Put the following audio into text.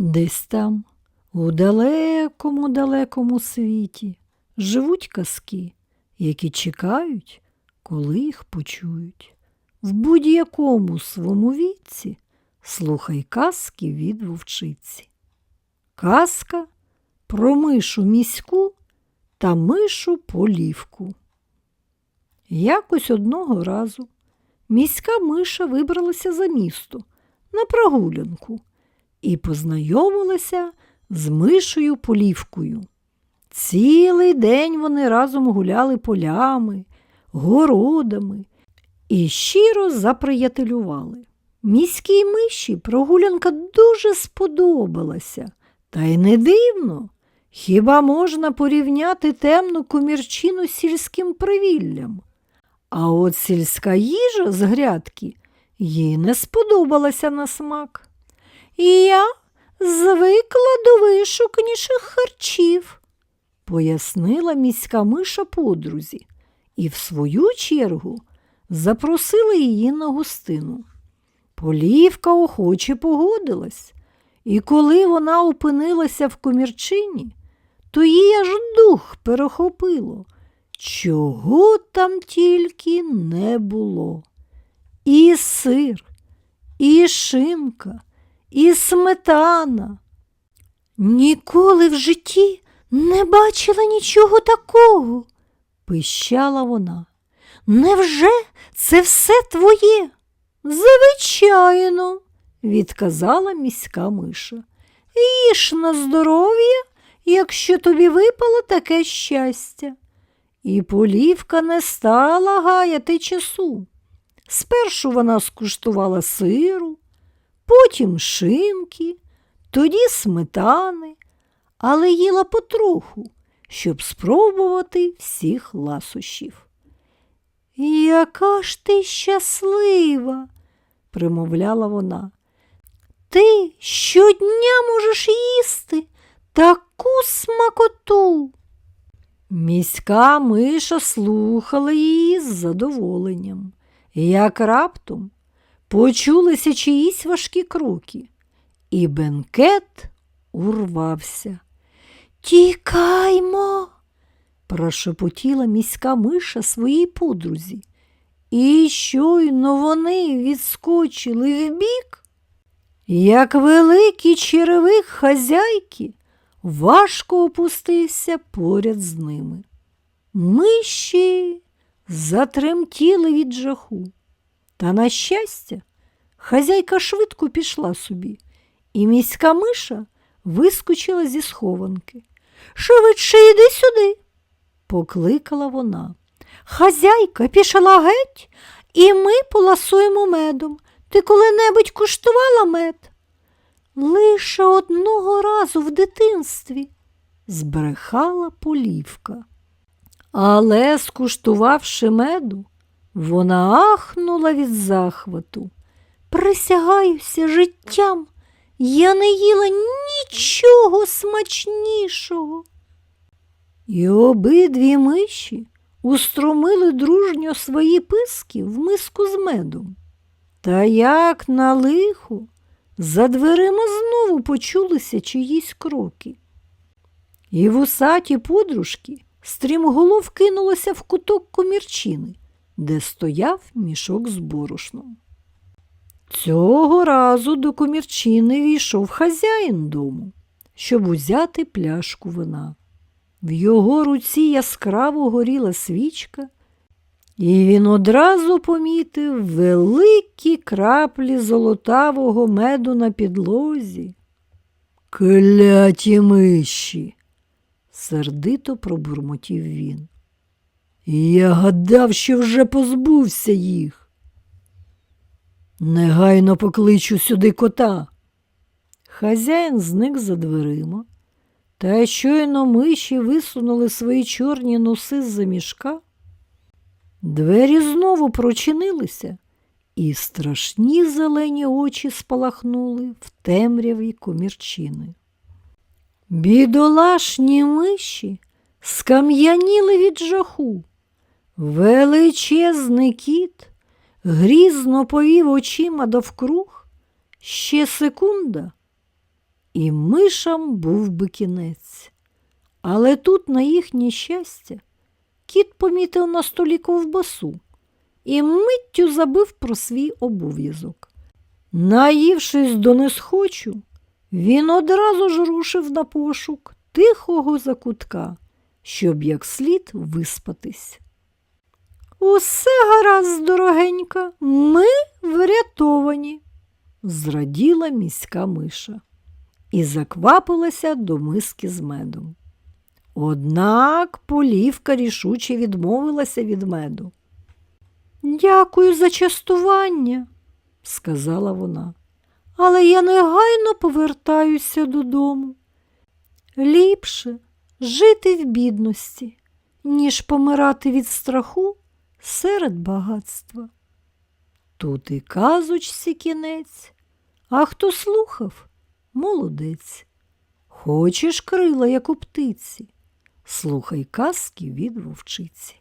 Десь там, у далекому далекому світі, живуть казки, які чекають, коли їх почують. В будь-якому свому віці слухай казки від вовчиці. Казка про мишу міську та мишу полівку. Якось одного разу міська миша вибралася за місто на прогулянку і познайомилася з мишою полівкою. Цілий день вони разом гуляли полями, городами і щиро заприятелювали. Міській миші прогулянка дуже сподобалася, та й не дивно. Хіба можна порівняти темну комірчину з сільським привіллям? А от сільська їжа з грядки їй не сподобалася на смак. Я звикла до вишуканіших харчів, пояснила міська миша подрузі, і в свою чергу запросила її на гостину. Полівка охоче погодилась, і коли вона опинилася в комірчині, то їй аж дух перехопило, чого там тільки не було. І сир, і шинка, і сметана. Ніколи в житті не бачила нічого такого, пищала вона. Невже це все твоє? Звичайно, відказала міська миша. Їж на здоров'я, якщо тобі випало таке щастя. І полівка не стала гаяти часу. Спершу вона скуштувала сиру, потім шинки, тоді сметани, але їла потроху, щоб спробувати всіх ласощів. Яка ж ти щаслива, примовляла вона. Ти щодня можеш їсти таку смакоту. Міська миша слухала її з задоволенням, як раптом почулися чиїсь важкі кроки, і бенкет урвався. Тікаймо, прошепотіла міська миша своїй подрузі. І щойно вони відскочили вбік, як великий черевик хазяйки важко опустився поряд з ними. Миші затремтіли від жаху. Та, на щастя, хазяйка швидко пішла собі, і міська миша вискочила зі схованки. Швидше йди сюди, покликала вона. Хазяйка пішла геть, і ми поласуємо медом. Ти коли-небудь куштувала мед? Лише одного разу в дитинстві, збрехала полівка. Але, скуштувавши меду, вона ахнула від захвату. Присягаюся життям, я не їла нічого смачнішого. І обидві миші устромили дружньо свої писки в миску з медом. Та як на лихо, за дверима знову почулися чиїсь кроки. І вусаті подружки стрімголов кинулося в куток комірчини, де стояв мішок з борошном. Цього разу до комірчини війшов хазяїн дому, щоб узяти пляшку вина. В його руці яскраво горіла свічка, і він одразу помітив великі краплі золотавого меду на підлозі. Кляті миші, сердито пробурмотів він. Я гадав, що вже позбувся їх. Негайно покличу сюди кота. Хазяїн зник за дверима, та щойно миші висунули свої чорні носи з-за мішка. Двері знову прочинилися, і страшні зелені очі спалахнули в темряві комірчини. Бідолашні миші скам'яніли від жаху. Величезний кіт грізно повів очима довкруг. Ще секунда, і мишам був би кінець. Але тут, на їхнє щастя, кіт помітив на столі ковбасу і миттю забив про свій обов'язок. Наївшись до несхочу, він одразу ж рушив на пошук тихого закутка, щоб як слід виспатись. Усе гаразд, дорогенька, ми врятовані, зраділа міська миша і заквапилася до миски з медом. Однак полівка рішуче відмовилася від меду. Дякую за частування, сказала вона, але я негайно повертаюся додому. Ліпше жити в бідності, ніж помирати від страху серед багатства. Тут і казочці кінець, а хто слухав, молодець. Хочеш крила, як у птиці, слухай казки від вовчиці.